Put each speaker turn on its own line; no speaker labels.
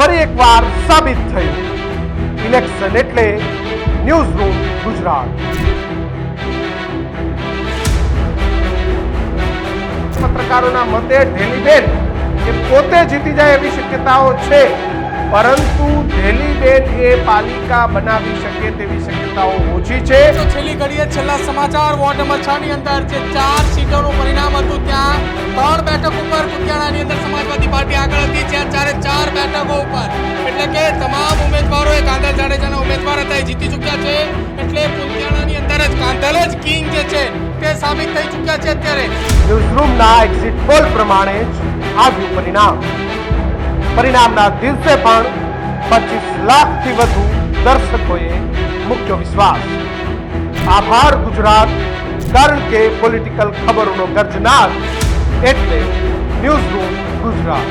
ફરી એકવાર સાબિત થયું. ઇલેક્શન એટલે ન્યૂઝ રૂમ ગુજરાત. પત્રકારોના મતે ઢેલીબેન એ પોતે જીતી જાય એવી શક્યતાઓ છે, પરંતુ ઢેલીબેન એ પાલિકા બનાવી શકે તેવી શક્યતાઓ ઓછી છે.
છેલ્લી ઘડીએ છેલ્લા સમાચાર વોર્ડ નંબર છ ની અંદર જે ચાર સીટોનું પરિણામ હતું, ત્યાં સાબિત થઈ ચૂક્યા છે અત્યારે.
ન્યૂઝરૂમના એક્ઝિટ પોલ પ્રમાણે જ આવ્યું પરિણામ. પરિણામના દિવસે પણ પચીસ લાખથી વધુ દર્શકોએ મૂક્યો વિશ્વાસ. આભાર ગુજરાત, કારણ કે પોલિટિકલ ખબરોનો ગર્જનાર એટલે ન્યૂઝરૂમ ગુજરાત.